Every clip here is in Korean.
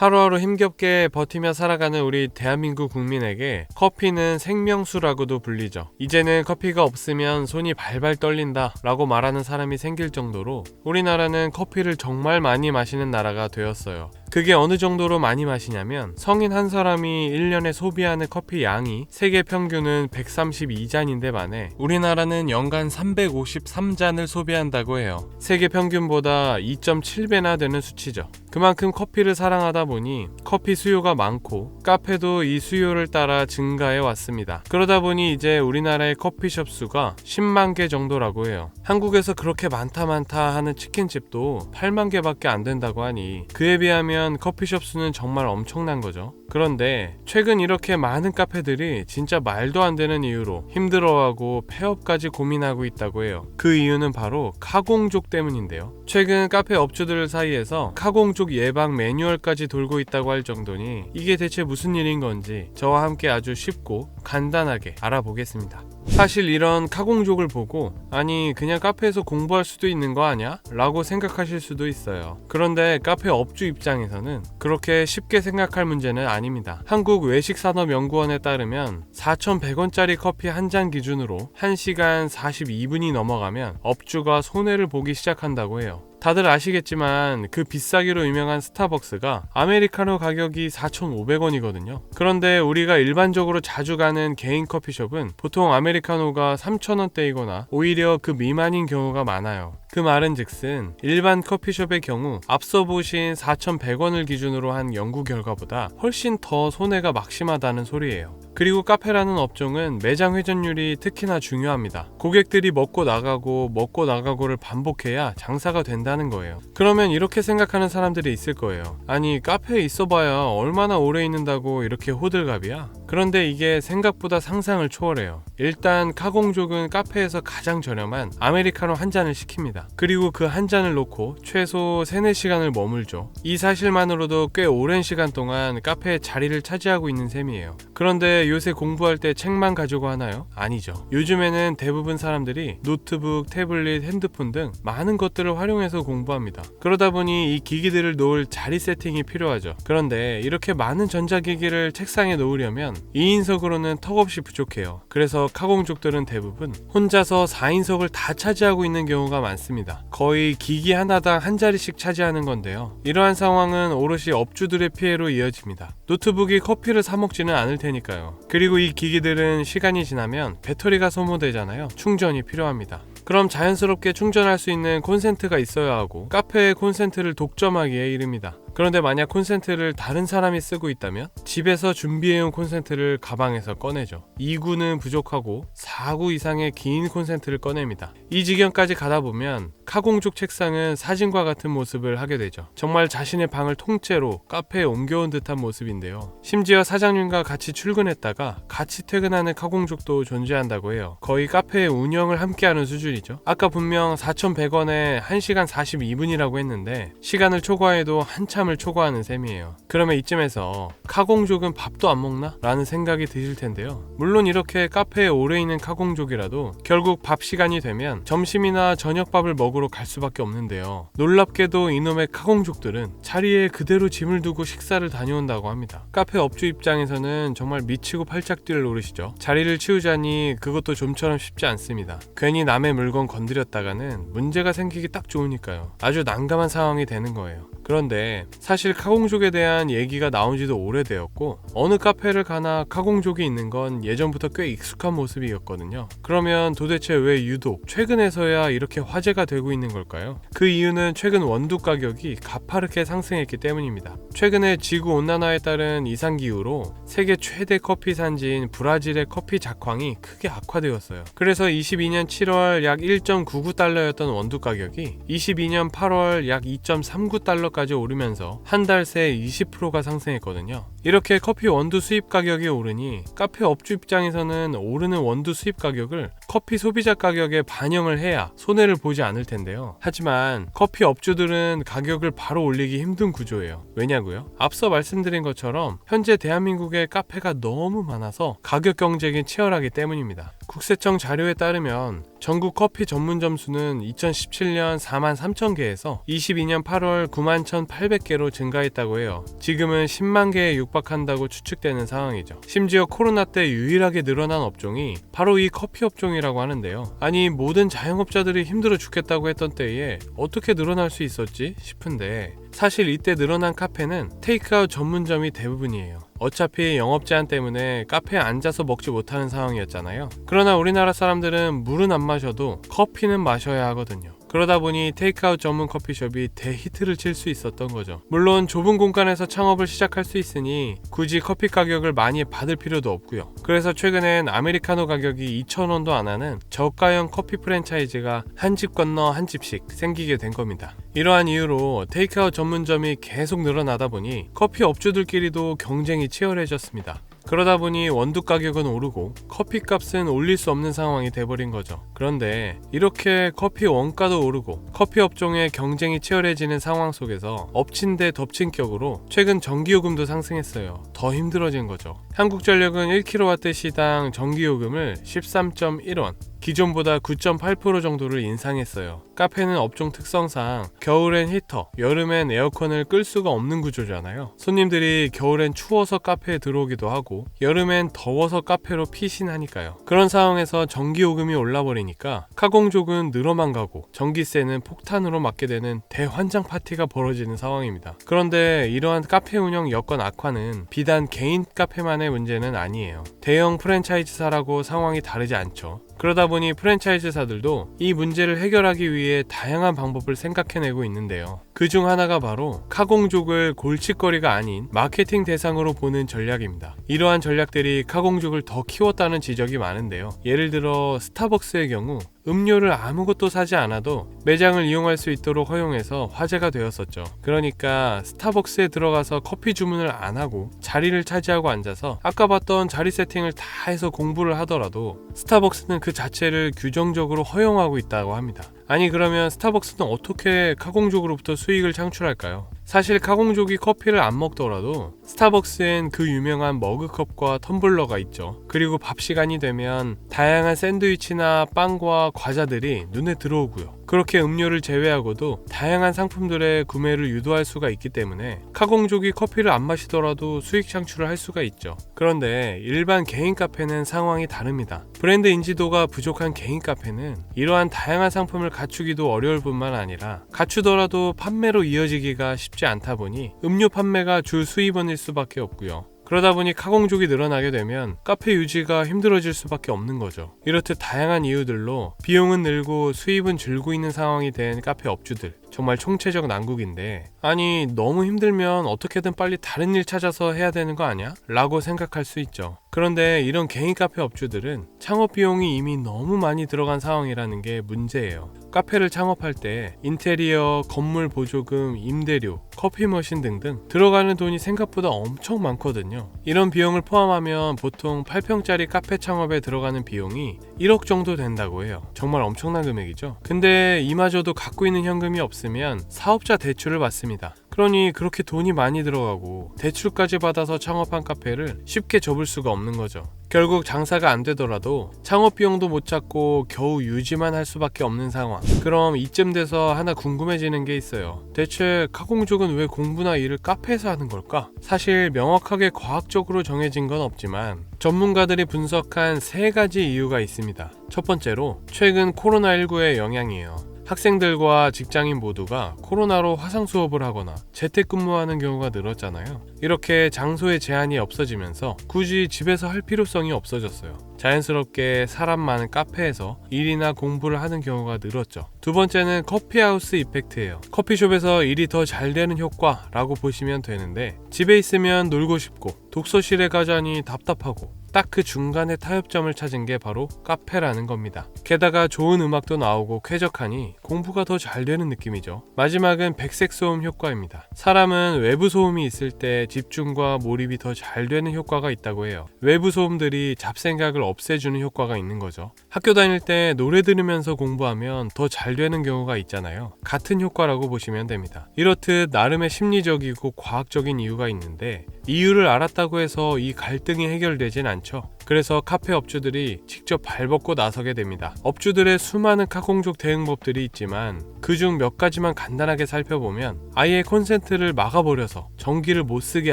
하루하루 힘겹게 버티며 살아가는 우리 대한민국 국민에게 커피는 생명수라고도 불리죠. 이제는 커피가 없으면 손이 발발 떨린다 라고 말하는 사람이 생길 정도로 우리나라는 커피를 정말 많이 마시는 나라가 되었어요. 그게 어느 정도로 많이 마시냐면 성인 한 사람이 1년에 소비하는 커피 양이 세계 평균은 132잔인데 반해 우리나라는 연간 353잔을 소비한다고 해요. 세계 평균보다 2.7배나 되는 수치죠. 그만큼 커피를 사랑하다 보니 커피 수요가 많고 카페도 이 수요를 따라 증가해 왔습니다. 그러다 보니 이제 우리나라의 커피숍 수가 10만 개 정도라고 해요. 한국에서 그렇게 많다 많다 하는 치킨집도 8만 개밖에 안 된다고 하니 그에 비하면 커피숍 수는 정말 엄청난 거죠. 그런데 최근 이렇게 많은 카페들이 진짜 말도 안 되는 이유로 힘들어하고 폐업까지 고민하고 있다고 해요. 그 이유는 바로 카공족 때문인데요. 최근 카페 업주들 사이에서 카공족 예방 매뉴얼까지 돌고 있다고 할 정도니 이게 대체 무슨 일인 건지 저와 함께 아주 쉽고 간단하게 알아보겠습니다. 사실 이런 카공족을 보고 아니 그냥 카페에서 공부할 수도 있는 거 아냐? 라고 생각하실 수도 있어요. 그런데 카페 업주 입장에서는 그렇게 쉽게 생각할 문제는 아닙니다. 한국 외식산업연구원에 따르면 4,100원짜리 커피 한 잔 기준으로 1시간 42분이 넘어가면 업주가 손해를 보기 시작한다고 해요. 다들 아시겠지만 그 비싸기로 유명한 스타벅스가 아메리카노 가격이 4,500원이거든요. 그런데 우리가 일반적으로 자주 가는 개인 커피숍은 보통 아메리카노가 3,000원대이거나 오히려 그 미만인 경우가 많아요. 그 말은 즉슨 일반 커피숍의 경우 앞서 보신 4,100원을 기준으로 한 연구 결과보다 훨씬 더 손해가 막심하다는 소리예요. 그리고 카페라는 업종은 매장 회전율이 특히나 중요합니다. 고객들이 먹고 나가고 먹고 나가고를 반복해야 장사가 된다는 거예요. 그러면 이렇게 생각하는 사람들이 있을 거예요. 아니 카페에 있어봐야 얼마나 오래 있는다고 이렇게 호들갑이야? 그런데 이게 생각보다 상상을 초월해요. 일단 카공족은 카페에서 가장 저렴한 아메리카노 한 잔을 시킵니다. 그리고 그 한 잔을 놓고 최소 3, 4시간을 머물죠. 이 사실만으로도 꽤 오랜 시간 동안 카페에 자리를 차지하고 있는 셈이에요. 그런데 요새 공부할 때 책만 가지고 하나요? 아니죠. 요즘에는 대부분 사람들이 노트북, 태블릿, 핸드폰 등 많은 것들을 활용해서 공부합니다. 그러다 보니 이 기기들을 놓을 자리 세팅이 필요하죠. 그런데 이렇게 많은 전자기기를 책상에 놓으려면 2인석으로는 턱없이 부족해요. 그래서 카공족들은 대부분 혼자서 4인석을 다 차지하고 있는 경우가 많습니다. 거의 기기 하나당 한 자리씩 차지하는 건데요. 이러한 상황은 오롯이 업주들의 피해로 이어집니다. 노트북이 커피를 사 먹지는 않을 테니까요. 그리고 이 기기들은 시간이 지나면 배터리가 소모되잖아요. 충전이 필요합니다. 그럼 자연스럽게 충전할 수 있는 콘센트가 있어야 하고 카페의 콘센트를 독점하기에 이릅니다. 그런데 만약 콘센트를 다른 사람이 쓰고 있다면 집에서 준비해온 콘센트를 가방에서 꺼내죠. 2구는 부족하고 4구 이상의 긴 콘센트를 꺼냅니다. 이 지경까지 가다 보면 카공족 책상은 사진과 같은 모습을 하게 되죠. 정말 자신의 방을 통째로 카페에 옮겨온 듯한 모습인데요. 심지어 사장님과 같이 출근했다가 같이 퇴근하는 카공족도 존재한다고 해요. 거의 카페의 운영을 함께하는 수준이죠. 아까 분명 4,100원에 1시간 42분이라고 했는데 시간을 초과해도 한참 을 초과하는 셈이에요. 그러면 이쯤에서 카공족은 밥도 안 먹나? 라는 생각이 드실 텐데요. 물론 이렇게 카페에 오래 있는 카공족이라도 결국 밥 시간이 되면 점심이나 저녁밥을 먹으러 갈 수밖에 없는데요. 놀랍게도 이놈의 카공족들은 자리에 그대로 짐을 두고 식사를 다녀온다고 합니다. 카페 업주 입장에서는 정말 미치고 팔짝 뛸 노릇이죠. 자리를 치우자니 그것도 좀처럼 쉽지 않습니다. 괜히 남의 물건 건드렸다가는 문제가 생기기 딱 좋으니까요. 아주 난감한 상황이 되는 거예요. 그런데 사실 카공족에 대한 얘기가 나온 지도 오래되었고 어느 카페를 가나 카공족이 있는 건 예전부터 꽤 익숙한 모습이었거든요. 그러면 도대체 왜 유독 최근에서야 이렇게 화제가 되고 있는 걸까요? 그 이유는 최근 원두 가격이 가파르게 상승했기 때문입니다. 최근에 지구 온난화에 따른 이상 기후로 세계 최대 커피 산지인 브라질의 커피 작황이 크게 악화되었어요. 그래서 22년 7월 약 1.99달러였던 원두 가격이 22년 8월 약 2.39달러까지 오르면서 한 달 새 20%가 상승했거든요. 이렇게 커피 원두 수입 가격이 오르니 카페 업주 입장에서는 오르는 원두 수입 가격을 커피 소비자 가격에 반영을 해야 손해를 보지 않을 텐데요. 하지만 커피 업주들은 가격을 바로 올리기 힘든 구조예요. 왜냐고요? 앞서 말씀드린 것처럼 현재 대한민국의 카페가 너무 많아서 가격 경쟁이 치열하기 때문입니다. 국세청 자료에 따르면 전국 커피 전문점 수는 2017년 4만 3천 개에서 22년 8월 9만 1,800개로 증가했다고 해요. 지금은 10만 개에 육박한다고 추측되는 상황이죠. 심지어 코로나 때 유일하게 늘어난 업종이 바로 이 커피 업종이 라고 하는데요. 아니 모든 자영업자들이 힘들어 죽겠다고 했던 때에 어떻게 늘어날 수 있었지 싶은데 사실 이때 늘어난 카페는 테이크아웃 전문점이 대부분이에요. 어차피 영업 제한 때문에 카페에 앉아서 먹지 못하는 상황이었잖아요. 그러나 우리나라 사람들은 물은 안 마셔도 커피는 마셔야 하거든요. 그러다 보니 테이크아웃 전문 커피숍이 대히트를 칠 수 있었던 거죠. 물론 좁은 공간에서 창업을 시작할 수 있으니 굳이 커피 가격을 많이 받을 필요도 없고요. 그래서 최근엔 아메리카노 가격이 2,000원도 안 하는 저가형 커피 프랜차이즈가 한 집 건너 한 집씩 생기게 된 겁니다. 이러한 이유로 테이크아웃 전문점이 계속 늘어나다 보니 커피 업주들끼리도 경쟁이 치열해졌습니다. 그러다 보니 원두 가격은 오르고 커피 값은 올릴 수 없는 상황이 돼버린 거죠. 그런데 이렇게 커피 원가도 오르고 커피 업종의 경쟁이 치열해지는 상황 속에서 엎친 데 덮친 격으로 최근 전기요금도 상승했어요. 더 힘들어진 거죠. 한국전력은 1kW 시당 전기요금을 13.1원, 기존보다 9.8% 정도를 인상했어요. 카페는 업종 특성상 겨울엔 히터, 여름엔 에어컨을 끌 수가 없는 구조잖아요. 손님들이 겨울엔 추워서 카페에 들어오기도 하고 여름엔 더워서 카페로 피신하니까요. 그런 상황에서 전기요금이 올라버리니까 카공족은 늘어만 가고 전기세는 폭탄으로 맞게 되는 대환장 파티가 벌어지는 상황입니다. 그런데 이러한 카페 운영 여건 악화는 비단 개인 카페만의 문제는 아니에요. 대형 프랜차이즈사라고 상황이 다르지 않죠. 그러다 보니 프랜차이즈사들도 이 문제를 해결하기 위해 다양한 방법을 생각해내고 있는데요. 그 중 하나가 바로 카공족을 골칫거리가 아닌 마케팅 대상으로 보는 전략입니다. 이러한 전략들이 카공족을 더 키웠다는 지적이 많은데요. 예를 들어 스타벅스의 경우 음료를 아무것도 사지 않아도 매장을 이용할 수 있도록 허용해서 화제가 되었었죠. 그러니까 스타벅스에 들어가서 커피 주문을 안 하고 자리를 차지하고 앉아서 아까 봤던 자리 세팅을 다 해서 공부를 하더라도 스타벅스는 그 자체를 규정적으로 허용하고 있다고 합니다. 아니 그러면 스타벅스는 어떻게 카공족으로부터 수익을 창출할까요? 사실 카공족이 커피를 안 먹더라도 스타벅스엔 그 유명한 머그컵과 텀블러가 있죠. 그리고 밥 시간이 되면 다양한 샌드위치나 빵과 과자들이 눈에 들어오고요. 그렇게 음료를 제외하고도 다양한 상품들의 구매를 유도할 수가 있기 때문에 카공족이 커피를 안 마시더라도 수익 창출을 할 수가 있죠. 그런데 일반 개인 카페는 상황이 다릅니다. 브랜드 인지도가 부족한 개인 카페는 이러한 다양한 상품을 갖추기도 어려울 뿐만 아니라 갖추더라도 판매로 이어지기가 쉽지 않다 보니 음료 판매가 주 수입원일 수밖에 없고요. 그러다 보니 카공족이 늘어나게 되면 카페 유지가 힘들어질 수밖에 없는 거죠. 이렇듯 다양한 이유들로 비용은 늘고 수입은 줄고 있는 상황이 된 카페 업주들. 정말 총체적 난국인데 아니 너무 힘들면 어떻게든 빨리 다른 일 찾아서 해야 되는 거 아니야? 라고 생각할 수 있죠. 그런데 이런 개인 카페 업주들은 창업 비용이 이미 너무 많이 들어간 상황이라는 게 문제예요. 카페를 창업할 때 인테리어, 건물 보조금, 임대료, 커피 머신 등등 들어가는 돈이 생각보다 엄청 많거든요. 이런 비용을 포함하면 보통 8평짜리 카페 창업에 들어가는 비용이 1억 정도 된다고 해요. 정말 엄청난 금액이죠. 근데 이마저도 갖고 있는 현금이 없 으면 사업자 대출을 받습니다. 그러니 그렇게 돈이 많이 들어가고 대출까지 받아서 창업한 카페를 쉽게 접을 수가 없는 거죠. 결국 장사가 안 되더라도 창업 비용도 못 찾고 겨우 유지만 할 수밖에 없는 상황. 그럼 이쯤 돼서 하나 궁금해지는 게 있어요. 대체 카공족은 왜 공부나 일을 카페에서 하는 걸까? 사실 명확하게 과학적으로 정해진 건 없지만 전문가들이 분석한 세 가지 이유가 있습니다. 첫 번째로 최근 코로나19의 영향이에요. 학생들과 직장인 모두가 코로나로 화상 수업을 하거나 재택근무하는 경우가 늘었잖아요. 이렇게 장소의 제한이 없어지면서 굳이 집에서 할 필요성이 없어졌어요. 자연스럽게 사람 많은 카페에서 일이나 공부를 하는 경우가 늘었죠. 두 번째는 커피하우스 이펙트예요. 커피숍에서 일이 더 잘 되는 효과라고 보시면 되는데 집에 있으면 놀고 싶고 독서실에 가자니 답답하고 딱 그 중간에 타협점을 찾은 게 바로 카페라는 겁니다. 게다가 좋은 음악도 나오고 쾌적하니 공부가 더 잘 되는 느낌이죠. 마지막은 백색 소음 효과입니다. 사람은 외부 소음이 있을 때 집중과 몰입이 더 잘 되는 효과가 있다고 해요. 외부 소음들이 잡생각을 없애주는 효과가 있는 거죠. 학교 다닐 때 노래 들으면서 공부하면 더 잘 되는 경우가 있잖아요. 같은 효과라고 보시면 됩니다. 이렇듯 나름의 심리적이고 과학적인 이유가 있는데 이유를 알았다고 해서 이 갈등이 해결되진 않죠. 그래서 카페 업주들이 직접 발벗고 나서게 됩니다. 업주들의 수많은 카공족 대응법들이 있지만 그중 몇 가지만 간단하게 살펴보면 아예 콘센트를 막아버려서 전기를 못 쓰게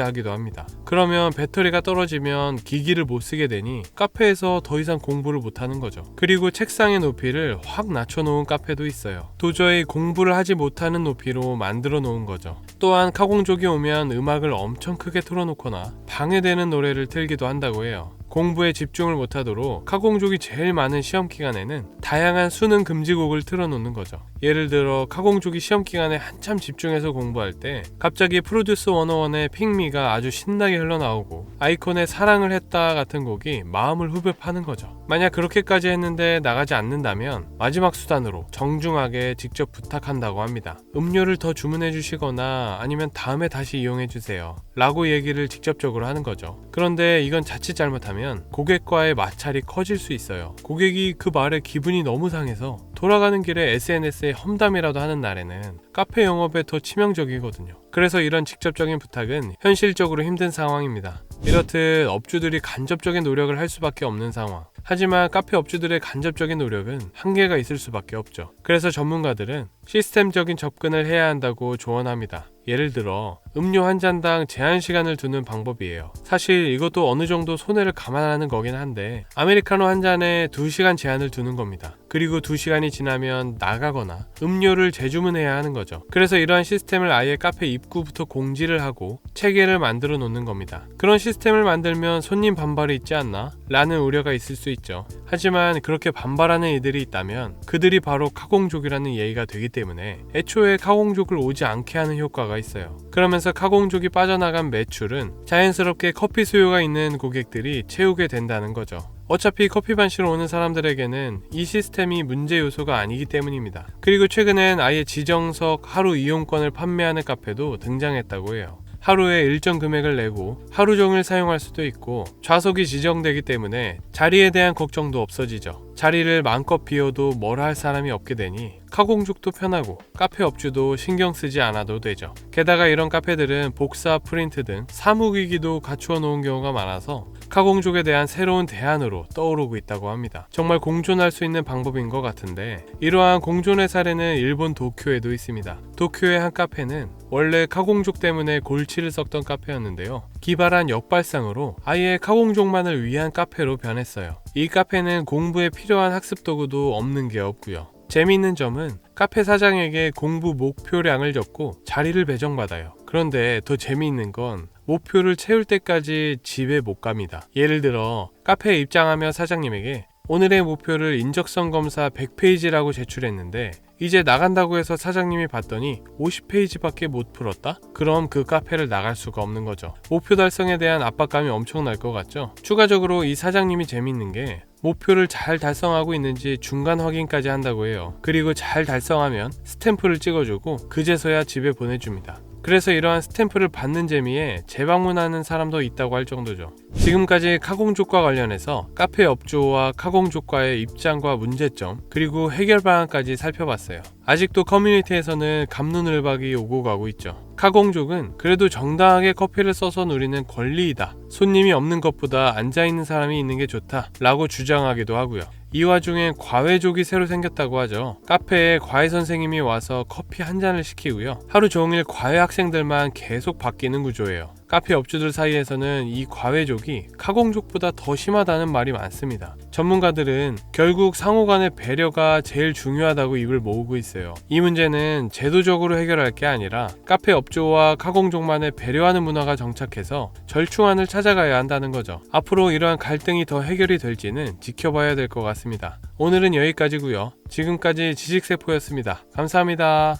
하기도 합니다. 그러면 배터리가 떨어지면 기기를 못 쓰게 되니 카페에서 더 이상 공부를 못 하는 거죠. 그리고 책상의 높이를 확 낮춰놓은 카페도 있어요. 도저히 공부를 하지 못하는 높이로 만들어 놓은 거죠. 또한 카공족이 오면 음악을 엄청 크게 틀어놓거나 방해되는 노래를 틀기도 한다고 해요. 공부에 집중을 못하도록 카공족이 제일 많은 시험 기간에는 다양한 수능 금지곡을 틀어놓는 거죠. 예를 들어 카공족이 시험 기간에 한참 집중해서 공부할 때 갑자기 프로듀스 101의 핑미가 아주 신나게 흘러나오고 아이콘의 사랑을 했다 같은 곡이 마음을 후벼 파는 거죠. 만약 그렇게까지 했는데 나가지 않는다면 마지막 수단으로 정중하게 직접 부탁한다고 합니다. 음료를 더 주문해 주시거나 아니면 다음에 다시 이용해 주세요. 라고 얘기를 직접적으로 하는 거죠. 그런데 이건 자칫 잘못하면 고객과의 마찰이 커질 수 있어요. 고객이 그 말에 기분이 너무 상해서 돌아가는 길에 SNS에 험담이라도 하는 날에는 카페 영업에 더 치명적이거든요. 그래서 이런 직접적인 부탁은 현실적으로 힘든 상황입니다. 이렇듯 업주들이 간접적인 노력을 할 수밖에 없는 상황. 하지만 카페 업주들의 간접적인 노력은 한계가 있을 수밖에 없죠. 그래서 전문가들은 시스템적인 접근을 해야 한다고 조언합니다. 예를 들어 음료 한 잔당 제한 시간을 두는 방법이에요. 사실 이것도 어느 정도 손해를 감안하는 거긴 한데 아메리카노 한 잔에 2시간 제한을 두는 겁니다. 그리고 2시간이 지나면 나가거나 음료를 재주문해야 하는 거죠. 그래서 이러한 시스템을 아예 카페 입구부터 공지를 하고 체계를 만들어 놓는 겁니다. 그런 시스템을 만들면 손님 반발이 있지 않나? 라는 우려가 있을 수 있죠. 하지만 그렇게 반발하는 이들이 있다면 그들이 바로 카공족이라는 예의가 되기 때문에 애초에 카공족을 오지 않게 하는 효과가 있어요. 그러면서 카공족이 빠져나간 매출은 자연스럽게 커피 수요가 있는 고객들이 채우게 된다는 거죠. 어차피 커피 반시로 오는 사람들에게는 이 시스템이 문제 요소가 아니기 때문입니다. 그리고 최근엔 아예 지정석 하루 이용권을 판매하는 카페도 등장했다고 해요. 하루에 일정 금액을 내고 하루 종일 사용할 수도 있고 좌석이 지정되기 때문에 자리에 대한 걱정도 없어지죠. 자리를 마음껏 비워도 뭘 할 사람이 없게 되니 카공족도 편하고 카페 업주도 신경 쓰지 않아도 되죠. 게다가 이런 카페들은 복사 프린트 등 사무기기도 갖추어 놓은 경우가 많아서 카공족에 대한 새로운 대안으로 떠오르고 있다고 합니다. 정말 공존할 수 있는 방법인 것 같은데 이러한 공존의 사례는 일본 도쿄에도 있습니다. 도쿄의 한 카페는 원래 카공족 때문에 골치를 썩던 카페였는데요. 기발한 역발상으로 아예 카공족만을 위한 카페로 변했어요. 이 카페는 공부에 필요한 학습 도구도 없는 게 없고요. 재미있는 점은 카페 사장에게 공부 목표량을 적고 자리를 배정받아요. 그런데 더 재미있는 건 목표를 채울 때까지 집에 못 갑니다. 예를 들어 카페에 입장하며 사장님에게 오늘의 목표를 인적성 검사 100페이지라고 제출했는데 이제 나간다고 해서 사장님이 봤더니 50페이지밖에 못 풀었다? 그럼 그 카페를 나갈 수가 없는 거죠. 목표 달성에 대한 압박감이 엄청날 것 같죠? 추가적으로 이 사장님이 재밌는 게 목표를 잘 달성하고 있는지 중간 확인까지 한다고 해요. 그리고 잘 달성하면 스탬프를 찍어주고 그제서야 집에 보내줍니다. 그래서 이러한 스탬프를 받는 재미에 재방문하는 사람도 있다고 할 정도죠. 지금까지 카공족과 관련해서 카페 업주와 카공족과의 입장과 문제점, 그리고 해결 방안까지 살펴봤어요. 아직도 커뮤니티에서는 감론을박이 오고 가고 있죠. 카공족은 그래도 정당하게 커피를 써서 누리는 권리이다. 손님이 없는 것보다 앉아있는 사람이 있는 게 좋다. 라고 주장하기도 하고요. 이 와중에 과외족이 새로 생겼다고 하죠. 카페에 과외 선생님이 와서 커피 한 잔을 시키고요. 하루 종일 과외 학생들만 계속 바뀌는 구조예요. 카페 업주들 사이에서는 이 과외족이 카공족보다 더 심하다는 말이 많습니다. 전문가들은 결국 상호 간의 배려가 제일 중요하다고 입을 모으고 있어요. 이 문제는 제도적으로 해결할 게 아니라 카페 업주와 카공족만의 배려하는 문화가 정착해서 절충안을 찾아가야 한다는 거죠. 앞으로 이러한 갈등이 더 해결이 될지는 지켜봐야 될 것 같습니다. 오늘은 여기까지고요. 지금까지 지식세포였습니다. 감사합니다.